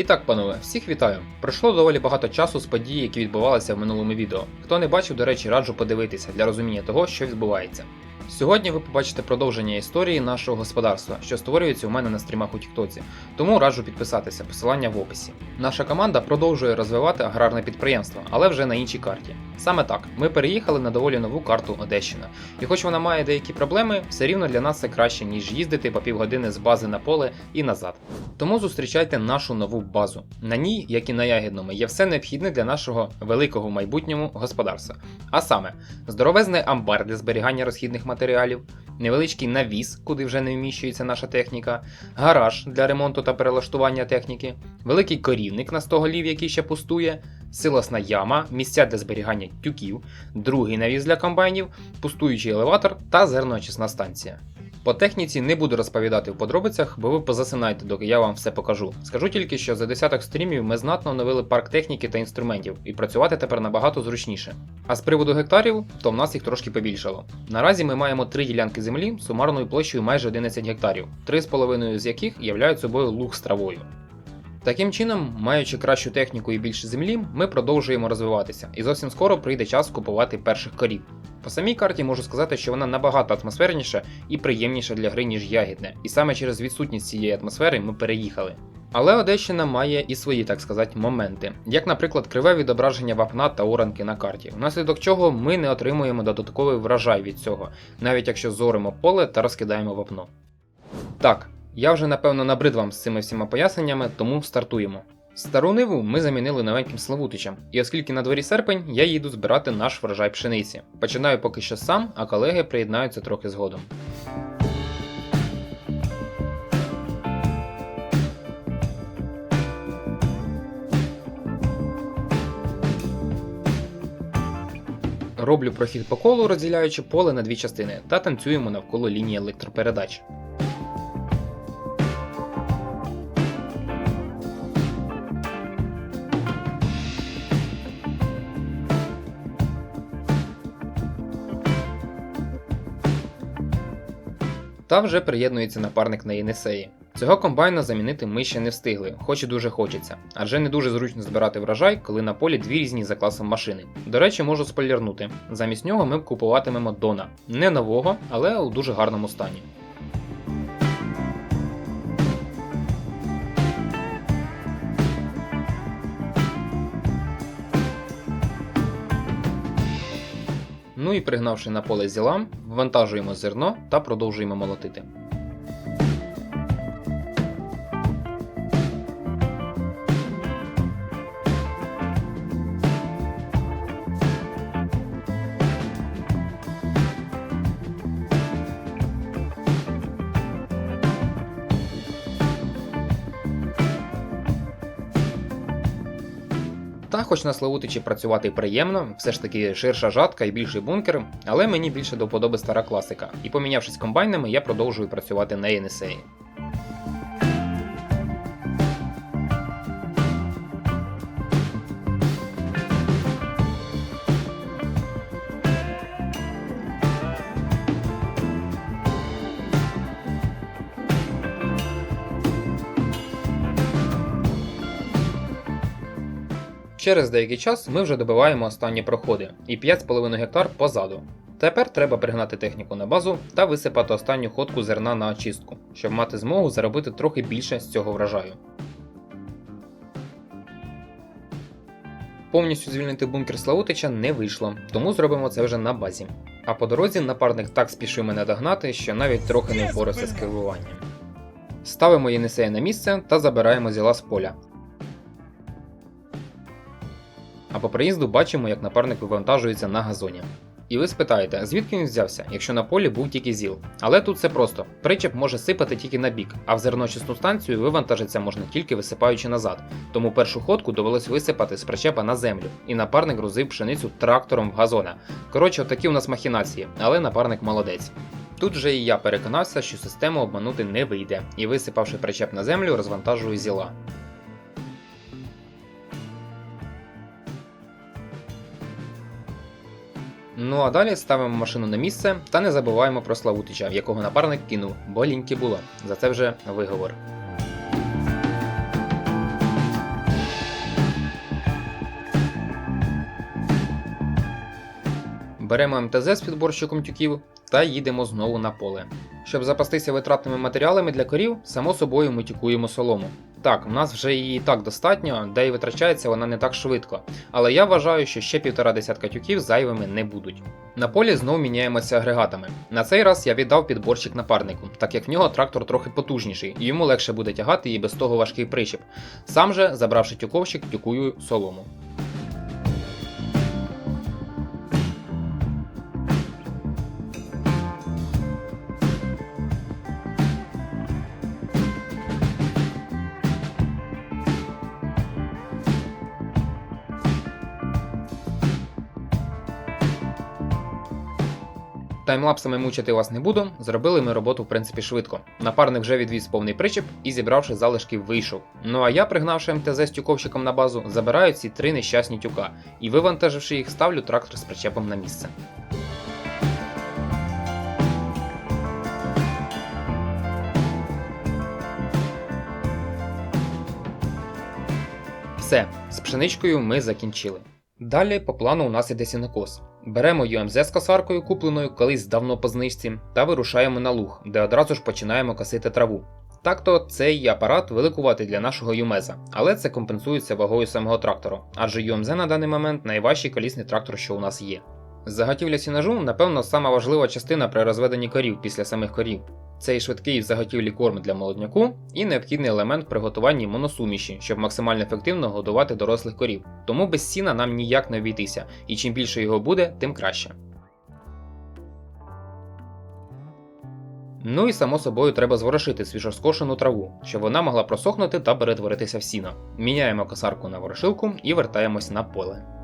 І так, панове, всіх вітаю. Пройшло доволі багато часу з подій, які відбувалися в минулому відео. Хто не бачив, до речі, раджу подивитися для розуміння того, що відбувається. Сьогодні ви побачите продовження історії нашого господарства, що створюється у мене на стрімах у Тіктоці, тому раджу підписатися, посилання в описі. Наша команда продовжує розвивати аграрне підприємство, але вже на іншій карті. Саме так, ми переїхали на доволі нову карту Одещина. І хоч вона має деякі проблеми, все рівно для нас це краще, ніж їздити по півгодини з бази на поле і назад. Тому зустрічайте нашу нову базу. На ній, як і на ягідному, є все необхідне для нашого великого в майбутньому господарства. А саме, здоровезний амбар для зберігання розхідних матеріалів, невеличкий навіс, куди вже не вміщується наша техніка, гараж для ремонту та перелаштування техніки, великий корівник на 100 голів, який ще пустує, силосна яма, місця для зберігання тюків, другий навіс для комбайнів, пустуючий елеватор та зерноочисна станція. По техніці не буду розповідати в подробицях, бо ви позасинайте, доки я вам все покажу. Скажу тільки, що за десяток стрімів ми знатно оновили парк техніки та інструментів, і працювати тепер набагато зручніше. А з приводу гектарів, то в нас їх трошки побільшало. Наразі ми маємо три ділянки землі сумарною площею майже 11 гектарів, 3,5 з яких являють собою луг з травою. Таким чином, маючи кращу техніку і більше землі, ми продовжуємо розвиватися, і зовсім скоро прийде час купувати перших корів. По самій карті можу сказати, що вона набагато атмосферніша і приємніша для гри, ніж ягідне, і саме через відсутність цієї атмосфери ми переїхали. Але Одещина має і свої, так сказати, моменти, як, наприклад, криве відображення вапна та оранки на карті, внаслідок чого ми не отримуємо додатковий врожай від цього, навіть якщо зоримо поле та розкидаємо вапно. Так, я вже напевно набрид вам з цими всіма поясненнями, тому стартуємо. Стару ниву ми замінили новеньким Славутичем, і оскільки на дворі серпень, я їду збирати наш врожай пшениці. Починаю поки що сам, а колеги приєднаються трохи згодом. Роблю прохід по колу, розділяючи поле на дві частини, та танцюємо навколо лінії електропередач. Та вже приєднується напарник на Єнесеї. Цього комбайна замінити ми ще не встигли, хоч і дуже хочеться, адже не дуже зручно збирати врожай, коли на полі дві різні за класом машини. До речі, можу спойлернути. Замість нього ми купуватимемо Дона. Не нового, але у дуже гарному стані. Ну і пригнавши на поле зілам, ввантажуємо зерно та продовжуємо молотити. Хоч на Славутичі працювати приємно, все ж таки ширша жатка і більший бункер, але мені більше до вподоби стара класика. І помінявшись комбайнами, я продовжую працювати на Єнесеї. Через деякий час ми вже добиваємо останні проходи і 5,5 гектар позаду. Тепер треба пригнати техніку на базу та висипати останню ходку зерна на очистку, щоб мати змогу заробити трохи більше з цього врожаю. Повністю звільнити бункер Славутича не вийшло, тому зробимо це вже на базі. А по дорозі напарник так спішив мене догнати, що навіть трохи не впорався з керуванням. Ставимо Єнисея на місце та забираємо зіла з поля. А по приїзду бачимо, як напарник вивантажується на газоні. І ви спитаєте, звідки він взявся, якщо на полі був тільки зіл. Але тут все просто: причеп може сипати тільки на бік, а в зерночисну станцію вивантажитися можна тільки висипаючи назад. Тому першу ходку довелось висипати з причепа на землю, і напарник грузив пшеницю трактором в газона. Коротше, такі у нас махінації, але напарник молодець. Тут же і я переконався, що систему обманути не вийде, і висипавши причеп на землю, розвантажую зіла. Ну а далі ставимо машину на місце та не забуваємо про Славутича, в якого напарник кинув, Боліньки було. За це вже виговор. Беремо МТЗ з підборщиком тюків та їдемо знову на поле. Щоб запастися витратними матеріалами для корів, само собою ми тюкуємо солому. Так, в нас вже її і так достатньо, де і витрачається вона не так швидко, але я вважаю, що ще півтора десятка тюків зайвими не будуть. На полі знову міняємося агрегатами. На цей раз я віддав підборщик напарнику, так як в нього трактор трохи потужніший, і йому легше буде тягати і без того важкий причіп. Сам же, забравши тюковщик, тюкую солому. Таймлапсами мучити вас не буду, зробили ми роботу в принципі швидко. Напарник вже відвіз повний причіп і зібравши залишки, вийшов. Ну а я, пригнавши МТЗ з тюковщиком на базу, забираю ці три нещасні тюка і вивантаживши їх, ставлю трактор з причепом на місце. Все, з пшеничкою ми закінчили. Далі по плану у нас іде сінокос. Беремо UMZ з косаркою, купленою колись давно по знижці, та вирушаємо на луг, де одразу ж починаємо косити траву. Так-то цей апарат великуватий для нашого Юмеза, але це компенсується вагою самого трактору, адже UMZ на даний момент найважчий колісний трактор, що у нас є. Заготівля сінажу, напевно, сама важлива частина при розведенні корів після самих корів. Це і швидкий в заготівлі корм для молодняку, і необхідний елемент приготуванні моносуміші, щоб максимально ефективно годувати дорослих корів. Тому без сіна нам ніяк не обійтися, і чим більше його буде, тим краще. Ну і само собою треба зворошити свіжоскошену траву, щоб вона могла просохнути та перетворитися в сіно. Міняємо косарку на ворошилку і вертаємось на поле.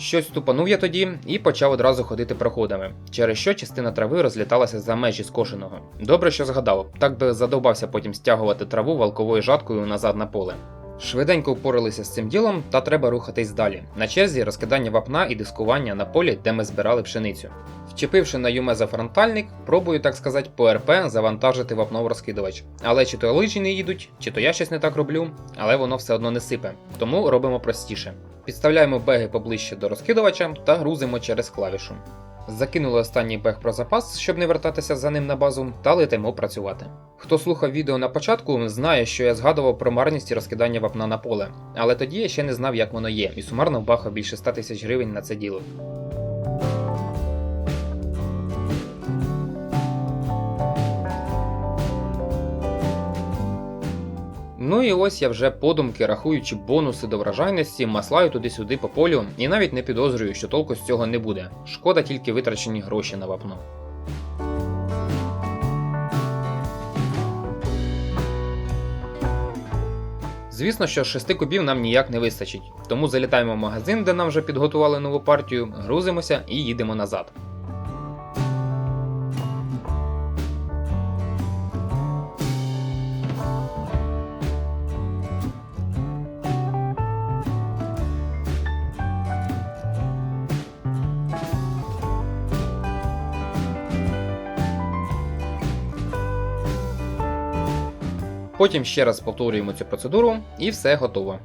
Щось тупанув я тоді і почав одразу ходити проходами, через що частина трави розліталася за межі скошеного. Добре, що згадав, так би задовбався потім стягувати траву валковою жаткою назад на поле. Швиденько впоралися з цим ділом, та треба рухатись далі. На черзі розкидання вапна і дискування на полі, де ми збирали пшеницю. Вчепивши на Юмеза фронтальник, пробую, так сказати, по РП завантажити вапно в розкидувач. Але чи то лижі не їдуть, чи то я щось не так роблю, але воно все одно не сипе. Тому робимо простіше. Підставляємо беги поближче до розкидувача та грузимо через клавішу. Закинули останній бег про запас, щоб не вертатися за ним на базу, та летимо працювати. Хто слухав відео на початку, знає, що я згадував про марність розкидання вапна на поле, але тоді я ще не знав, як воно є, і сумарно вбахав більше 100 тисяч гривень на це діло. Ну і ось я вже подумки, рахуючи бонуси до вражайності, маслаю туди-сюди по полю і навіть не підозрюю, що толку з цього не буде. Шкода тільки витрачені гроші на вапно. Звісно, що 6 кубів нам ніяк не вистачить, тому залітаємо в магазин, де нам вже підготували нову партію, грузимося і їдемо назад. Потім ще раз повторюємо цю процедуру і все готово.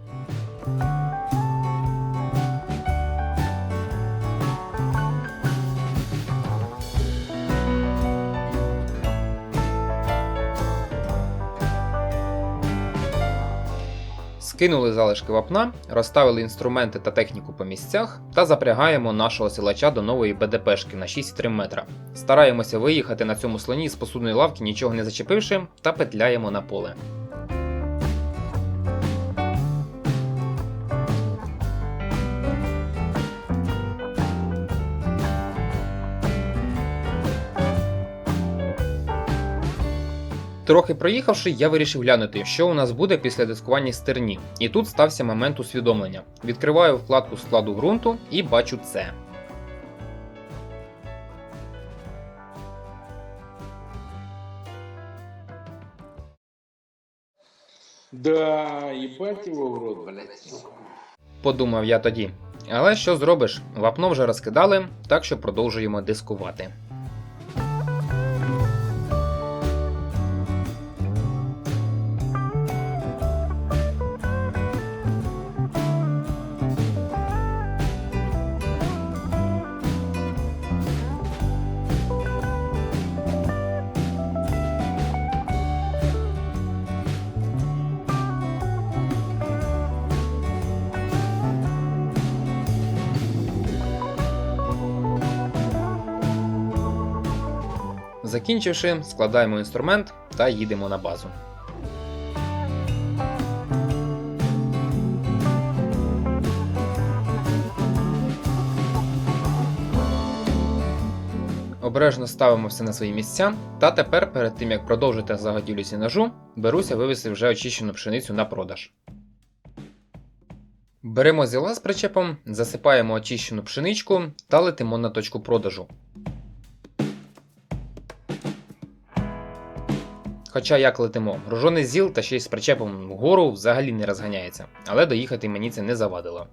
Скинули залишки вапна, розставили інструменти та техніку по місцях та запрягаємо нашого силача до нової БДПшки на 6,3 метра. Стараємося виїхати на цьому слоні з посудної лавки, нічого не зачепивши, та петляємо на поле. Трохи проїхавши, я вирішив глянути, що у нас буде після дискування стерні. І тут стався момент усвідомлення. Відкриваю вкладку складу ґрунту і бачу це. Да, ебать его в рот, блядь. Подумав я тоді. Але що зробиш? Вапно вже розкидали, так що продовжуємо дискувати. Закінчивши, складаємо інструмент та їдемо на базу. Обережно ставимо все на свої місця. Та тепер, перед тим як продовжити заготівлю сінажу, беруся вивести вже очищену пшеницю на продаж. Беремо зіла з причепом, засипаємо очищену пшеничку та летимо на точку продажу. Хоча як летимо, гружоний зіл та ще й з причепом вгору взагалі не розганяється, але доїхати мені це не завадило.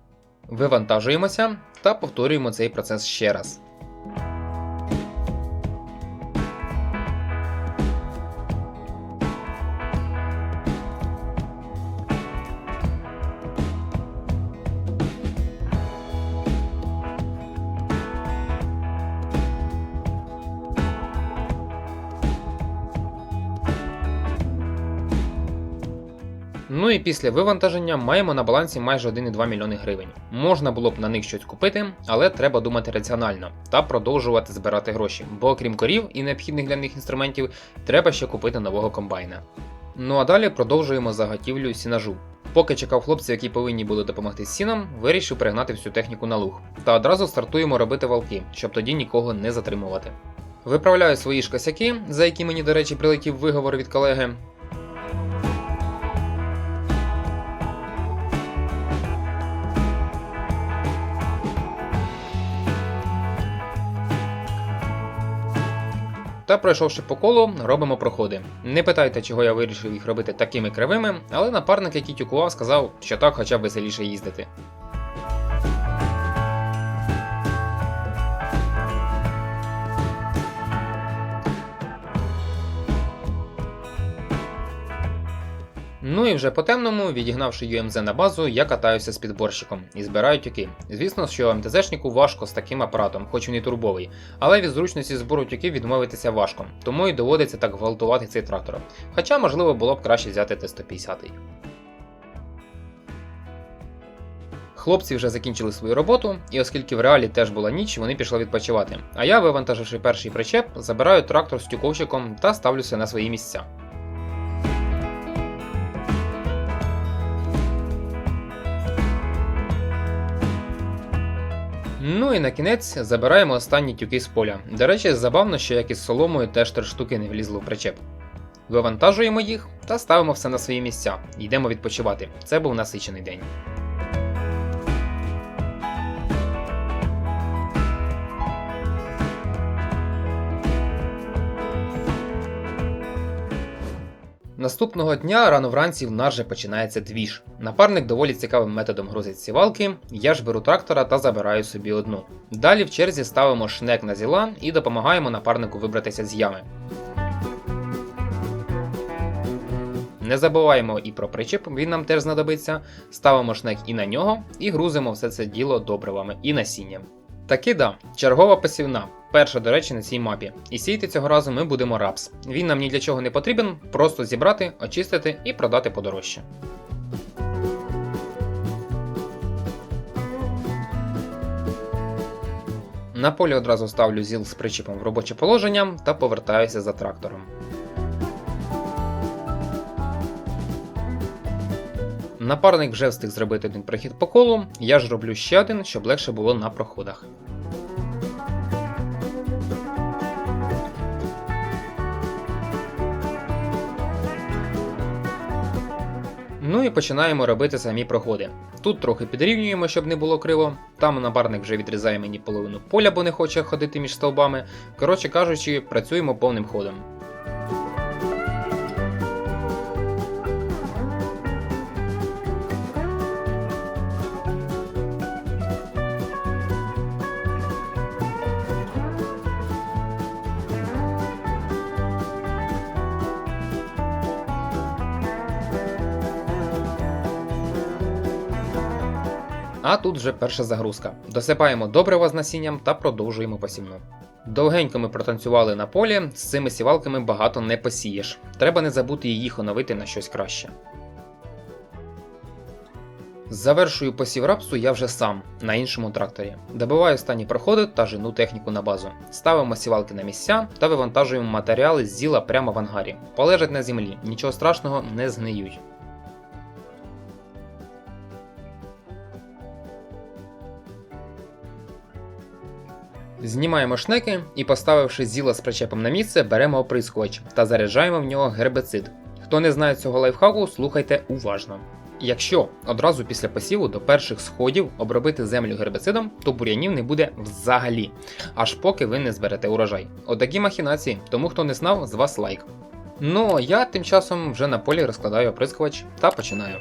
Вивантажуємося та повторюємо цей процес ще раз. І після вивантаження маємо на балансі майже 1,2 мільйони гривень. Можна було б на них щось купити, але треба думати раціонально та продовжувати збирати гроші, бо окрім корів і необхідних для них інструментів, треба ще купити нового комбайна. Ну а далі продовжуємо заготівлю сінажу. Поки чекав хлопців, які повинні були допомогти з сіном, вирішив перегнати всю техніку на луг. Та одразу стартуємо робити валки, щоб тоді нікого не затримувати. Виправляю свої ж косяки, за які мені, до речі, прилетів виговор від колеги, Та пройшовши по колу, робимо проходи. Не питайте, чого я вирішив їх робити такими кривими, але напарник, який тюкував, сказав, що так хоча б веселіше їздити. Ну і вже по темному, відігнавши UMZ на базу, я катаюся з підборщиком і збираю тюки. Звісно, що МТЗшнику важко з таким апаратом, хоч він і турбовий, але від зручності збору тюків відмовитися важко, тому і доводиться так гвалтувати цей трактор. Хоча, можливо, було б краще взяти Т-150. Хлопці вже закінчили свою роботу, і оскільки в реалі теж була ніч, вони пішли відпочивати. А я, вивантаживши перший причеп, забираю трактор з тюковщиком та ставлюся на свої місця. Ну і на кінець забираємо останні тюки з поля. До речі, забавно, що як із соломою теж три штуки не влізли в причеп. Вивантажуємо їх та ставимо все на свої місця. Йдемо відпочивати. Це був насичений день. Наступного дня рано вранці в нас же починається двіж. Напарник доволі цікавим методом грузить сівалки, я ж беру трактора та забираю собі одну. Далі в черзі ставимо шнек на зіла і допомагаємо напарнику вибратися з ями. Не забуваємо і про причіп, він нам теж знадобиться. Ставимо шнек і на нього, і грузимо все це діло добривами і насінням. Таки да, чергова посівна. Перша, до речі, на цій мапі. І сіяти цього разу ми будемо рапс. Він нам ні для чого не потрібен, просто зібрати, очистити і продати подорожче. На полі одразу ставлю зіл з причіпом в робоче положення та повертаюся за трактором. Напарник вже встиг зробити один прохід по колу, я ж роблю ще один, щоб легше було на проходах. Ну і починаємо робити самі проходи. Тут трохи підрівнюємо, щоб не було криво. Там напарник вже відрізає мені половину поля, бо не хоче ходити між стовбами. Коротше кажучи, працюємо повним ходом. А тут вже перша загрузка. Досипаємо добрива з насінням та продовжуємо посівну. Довгенько ми протанцювали на полі, з цими сівалками багато не посієш. Треба не забути їх оновити на щось краще. Завершую посів рапсу я вже сам на іншому тракторі. Добиваю останні проходи та жену техніку на базу. Ставимо сівалки на місця та вивантажуємо матеріали з зіла прямо в ангарі. Полежать на землі, нічого страшного не згниють. Знімаємо шнеки і, поставивши зіло з причепом на місце, беремо оприскувач та заряджаємо в нього гербицид. Хто не знає цього лайфхаку, слухайте уважно. Якщо одразу після посіву до перших сходів обробити землю гербицидом, то бур'янів не буде взагалі, аж поки ви не зберете урожай. Отакі махінації, тому хто не знав, з вас лайк. Ну а я тим часом вже на полі розкладаю оприскувач та починаю.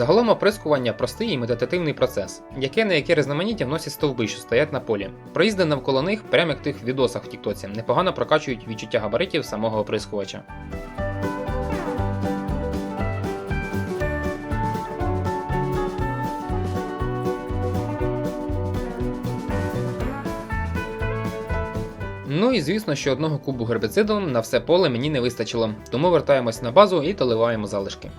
Загалом оприскування простий і медитативний процес, яке на яке різноманіття вносять стовби, що стоять на полі. Проїзди навколо них, прямо як тих відосах в Тіктоці, непогано прокачують відчуття габаритів самого оприскувача. Ну і звісно, що одного кубу гербициду на все поле мені не вистачило, тому вертаємось на базу і доливаємо залишки.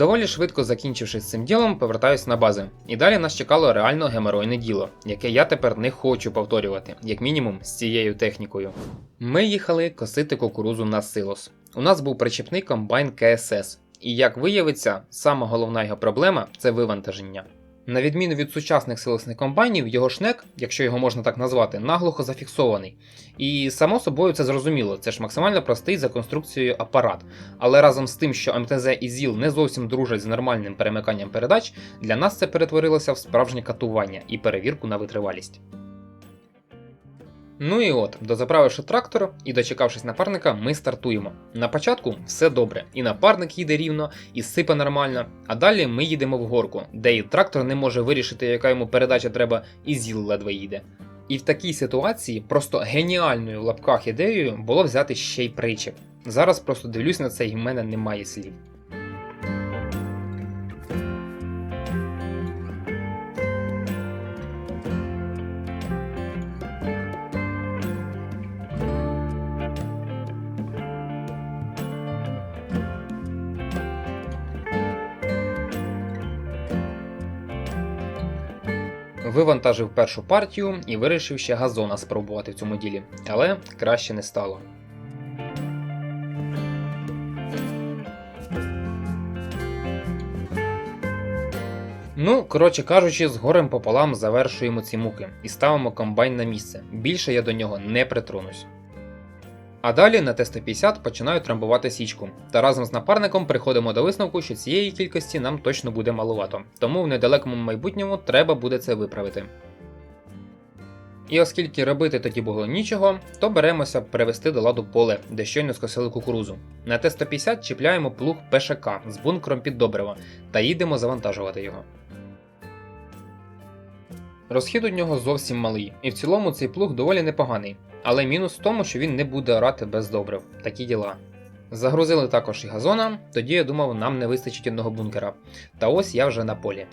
Доволі швидко закінчивши з цим ділом, повертаюсь на бази. І далі нас чекало реально геморойне діло, яке я тепер не хочу повторювати, як мінімум з цією технікою. Ми їхали косити кукурузу на силос. У нас був причепний комбайн КСС, і як виявиться, сама головна його проблема це вивантаження. На відміну від сучасних силосних комбайнів, його шнек, якщо його можна так назвати, наглухо зафіксований. І само собою це зрозуміло, це ж максимально простий за конструкцією апарат. Але разом з тим, що МТЗ і ЗІЛ не зовсім дружать з нормальним перемиканням передач, для нас це перетворилося в справжнє катування і перевірку на витривалість. Ну і от, дозаправивши трактор і дочекавшись напарника, ми стартуємо. На початку все добре, і напарник їде рівно, і сипе нормально. А далі ми їдемо в горку, де і трактор не може вирішити, яка йому передача треба, і ЗІЛ ледве їде. І в такій ситуації просто геніальною в лапках ідеєю було взяти ще й причеп. Зараз просто дивлюсь на це і в мене немає слів. Вивантажив першу партію і вирішив ще газона спробувати в цьому ділі, але краще не стало. Ну, коротше кажучи, з горем пополам завершуємо ці муки і ставимо комбайн на місце. Більше я до нього не притронусь. А далі на Т-150 починаю трамбувати січку, та разом з напарником приходимо до висновку, що цієї кількості нам точно буде маловато, тому в недалекому майбутньому треба буде це виправити. І оскільки робити тоді було нічого, то беремося привести до ладу поле, де щойно скосили кукурузу. На Т-150 чіпляємо плуг ПШК з бункером під добрива та їдемо завантажувати його. Розхід у нього зовсім малий, і в цілому цей плуг доволі непоганий, але мінус в тому, що він не буде орати без добрив. Такі діла. Загрузили також і газона, тоді я думав, нам не вистачить одного бункера. Та ось я вже на полі.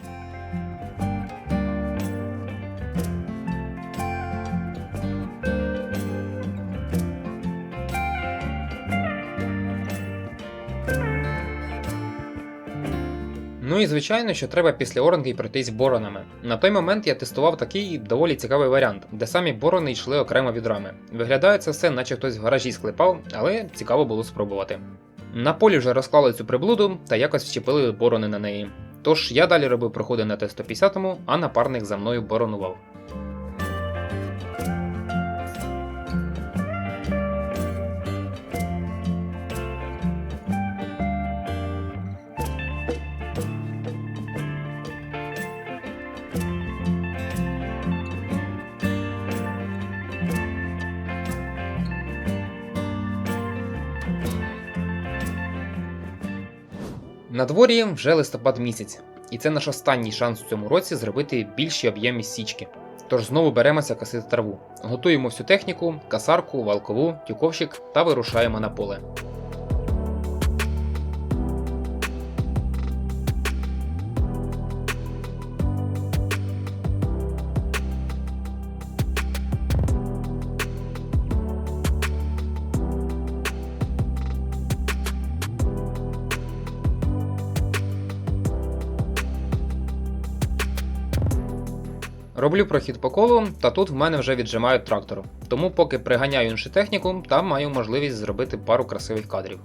Ну і звичайно, що треба після оранки пройтись боронами. На той момент я тестував такий доволі цікавий варіант, де самі борони йшли окремо від рами. Виглядає це все, наче хтось в гаражі склепав, але цікаво було спробувати. На полі вже розклали цю приблуду та якось вчепили борони на неї. Тож я далі робив проходи на Т-150, а напарник за мною боронував. На дворі вже листопад місяць, і це наш останній шанс у цьому році зробити більші об'ємні січки. Тож знову беремося косити траву. Готуємо всю техніку, касарку, валкову, тюковщик та вирушаємо на поле. Роблю прохід по колу, та тут в мене вже віджимають трактор. Тому поки приганяю іншу техніку, там маю можливість зробити пару красивих кадрів.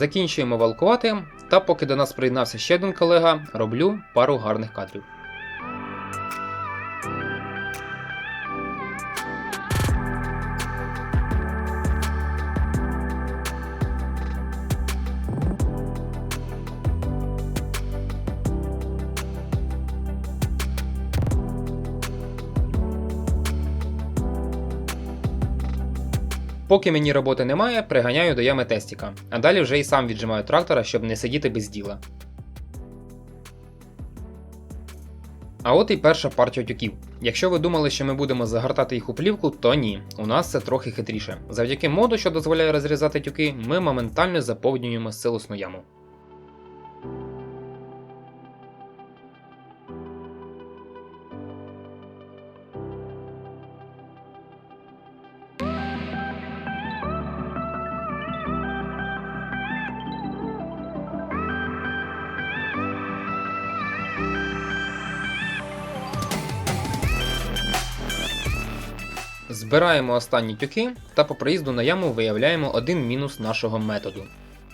Закінчуємо валкувати, та поки до нас приєднався ще один колега, роблю пару гарних кадрів. Поки мені роботи немає, приганяю до ями тестіка, а далі вже і сам віджимаю трактора, щоб не сидіти без діла. А от і перша партія тюків. Якщо ви думали, що ми будемо загортати їх у плівку, то ні, у нас це трохи хитріше. Завдяки моду, що дозволяє розрізати тюки, ми моментально заповнюємо силосну яму. Збираємо останні тюки та по приїзду на яму виявляємо один мінус нашого методу.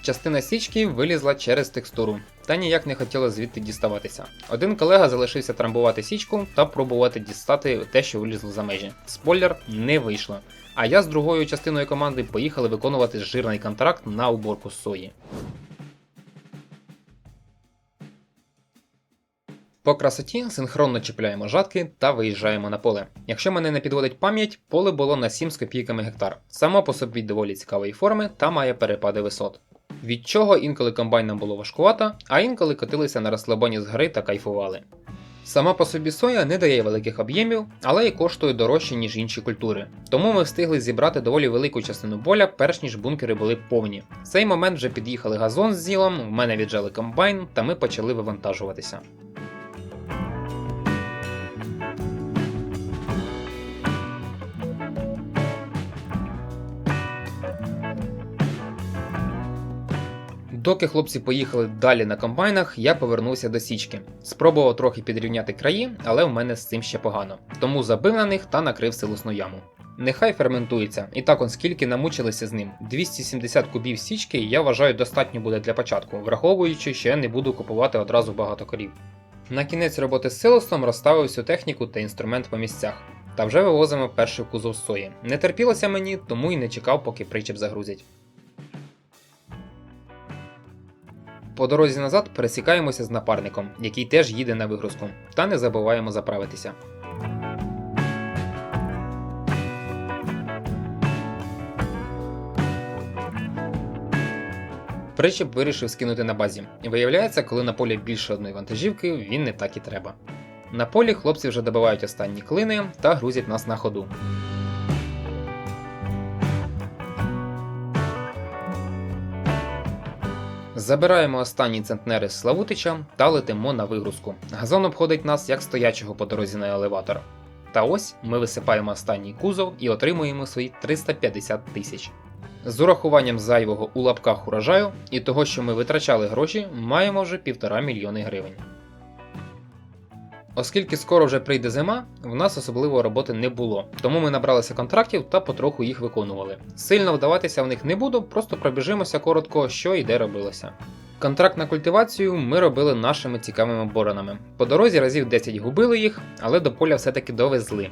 Частина січки вилізла через текстуру та ніяк не хотіла звідти діставатися. Один колега залишився трамбувати січку та пробувати дістати те, що вилізло за межі. Спойлер не вийшло. А я з другою частиною команди поїхали виконувати жирний контракт на уборку сої. По красоті синхронно чіпляємо жатки та виїжджаємо на поле. Якщо мене не підводить пам'ять, поле було на 7 з копійками гектар. Само по собі доволі цікавої форми та має перепади висот. Від чого інколи комбайнам було важкувато, а інколи котилися на розслабоні з гри та кайфували. Сама по собі соя не дає великих об'ємів, але й коштує дорожче, ніж інші культури. Тому ми встигли зібрати доволі велику частину поля, перш ніж бункери були повні. В цей момент вже під'їхали газон з зілом, в мене віджали комбайн, та ми почали вивантажуватися. Доки хлопці поїхали далі на комбайнах, я повернувся до січки. Спробував трохи підрівняти краї, але в мене з цим ще погано. Тому забив на них та накрив силосну яму. Нехай ферментується, і так он скільки намучилися з ним. 270 кубів січки я вважаю достатньо буде для початку, враховуючи, що я не буду купувати одразу багато корів. На кінець роботи з силосом розставив всю техніку та інструмент по місцях. Та вже вивозимо перший кузов сої. Не терпілося мені, тому й не чекав, поки причеп загрузять. По дорозі назад пересікаємося з напарником, який теж їде на вигрузку, та не забуваємо заправитися. Причеп вирішив скинути на базі. Виявляється, коли на полі більше одної вантажівки, він не так і треба. На полі хлопці вже добивають останні клини та грузять нас на ходу. Забираємо останні центнери з Славутича та летимо на вигрузку. Газон обходить нас як стоячого по дорозі на елеватор. Та ось ми висипаємо останній кузов і отримуємо свої 350 тисяч. З урахуванням зайвого у лапках урожаю і того, що ми витрачали гроші, маємо вже півтора мільйони гривень. Оскільки скоро вже прийде зима, в нас особливо роботи не було, тому ми набралися контрактів та потроху їх виконували. Сильно вдаватися в них не буду, просто пробіжимося коротко, що і де робилося. Контракт на культивацію ми робили нашими цікавими боронами. По дорозі разів 10 губили їх, але до поля все-таки довезли.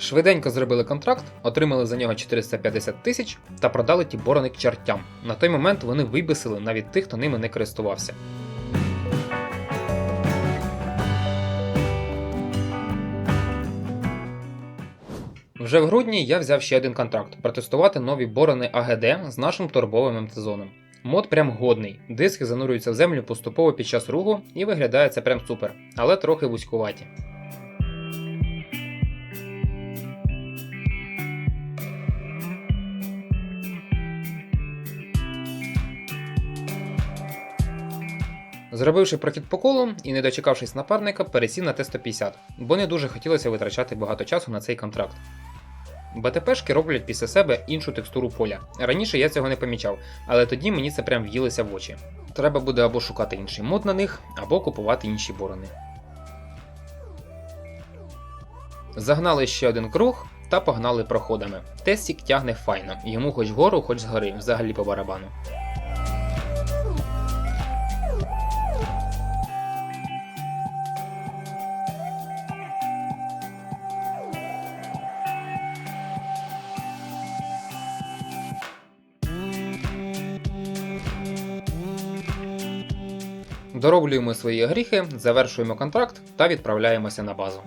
Швиденько зробили контракт, отримали за нього 450 тисяч та продали ті борони к чертям. На той момент вони вибісили навіть тих, хто ними не користувався. Вже в грудні я взяв ще один контракт протестувати нові борони АГД з нашим турбовим МТ-зоном. Мод прям годний. Диски занурюються в землю поступово під час руху і виглядає це прям супер, але трохи вузькуваті. Зробивши прохід по колу і не дочекавшись напарника, пересів на Т-150, бо не дуже хотілося витрачати багато часу на цей контракт. БТПшки роблять після себе іншу текстуру поля. Раніше я цього не помічав, але тоді мені це прям в'їлося в очі. Треба буде або шукати інший мод на них, або купувати інші борони. Загнали ще один круг та погнали проходами. Тестік тягне файно, йому хоч вгору, хоч згори, взагалі по барабану. Дороблюємо свої гріхи, завершуємо контракт та відправляємося на базу.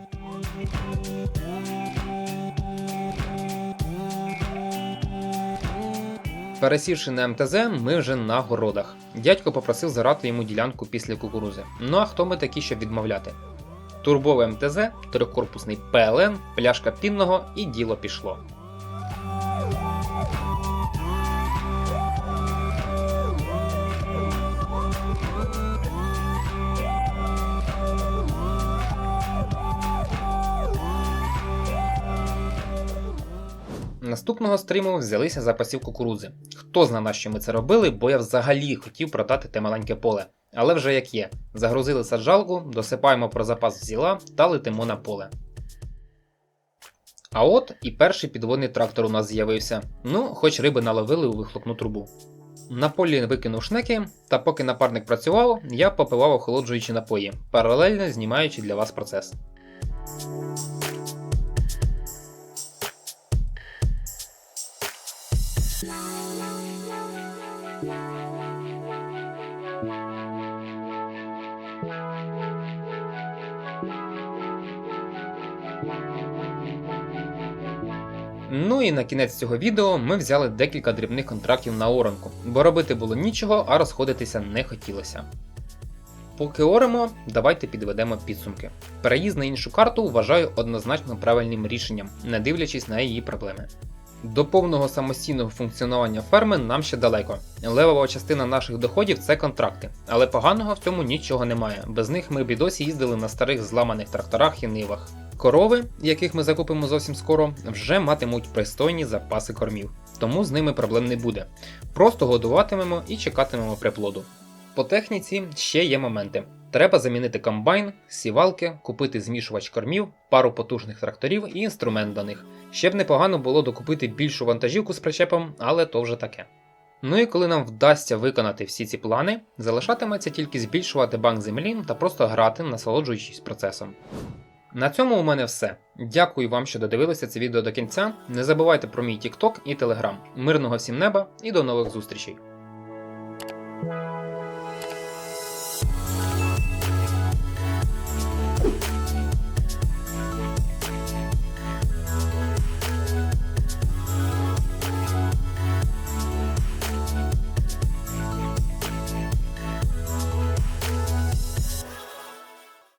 Пересівши на МТЗ, ми вже на городах. Дядько попросив зарати йому ділянку після кукурузи. Ну а хто ми такі, щоб відмовляти? Турбове МТЗ, трьохкорпусний ПЛН, пляшка пінного і діло пішло. Наступного стріму взялися за пасів кукурузи. Хто зна, на що ми це робили, бо я взагалі хотів продати те маленьке поле. Але вже як є. Загрузили саджалку, досипаємо про запас взіла та летимо на поле. А от і перший підводний трактор у нас з'явився. Ну, хоч риби наловили у вихлопну трубу. На полі викинув шнеки, та поки напарник працював, я попивав охолоджуючі напої, паралельно знімаючи для вас процес. Ну і на кінець цього відео ми взяли декілька дрібних контрактів на оранку, бо робити було нічого, а розходитися не хотілося. Поки оремо, давайте підведемо підсумки. Переїзд на іншу карту вважаю однозначно правильним рішенням, не дивлячись на її проблеми. До повного самостійного функціонування ферми нам ще далеко. Левова частина наших доходів це контракти, але поганого в цьому нічого немає. Без них ми б і досі їздили на старих зламаних тракторах і нивах. Корови, яких ми закупимо зовсім скоро, вже матимуть пристойні запаси кормів, тому з ними проблем не буде. Просто годуватимемо і чекатимемо приплоду. По техніці ще є моменти. Треба замінити комбайн, сівалки, купити змішувач кормів, пару потужних тракторів і інструмент до них. Ще б непогано було докупити більшу вантажівку з причепом, але то вже таке. Ну і коли нам вдасться виконати всі ці плани, залишатиметься тільки збільшувати банк землі та просто грати, насолоджуючись процесом. На цьому у мене все. Дякую вам, що додивилися це відео до кінця. Не забувайте про мій TikTok і Telegram. Мирного всім неба і до нових зустрічей!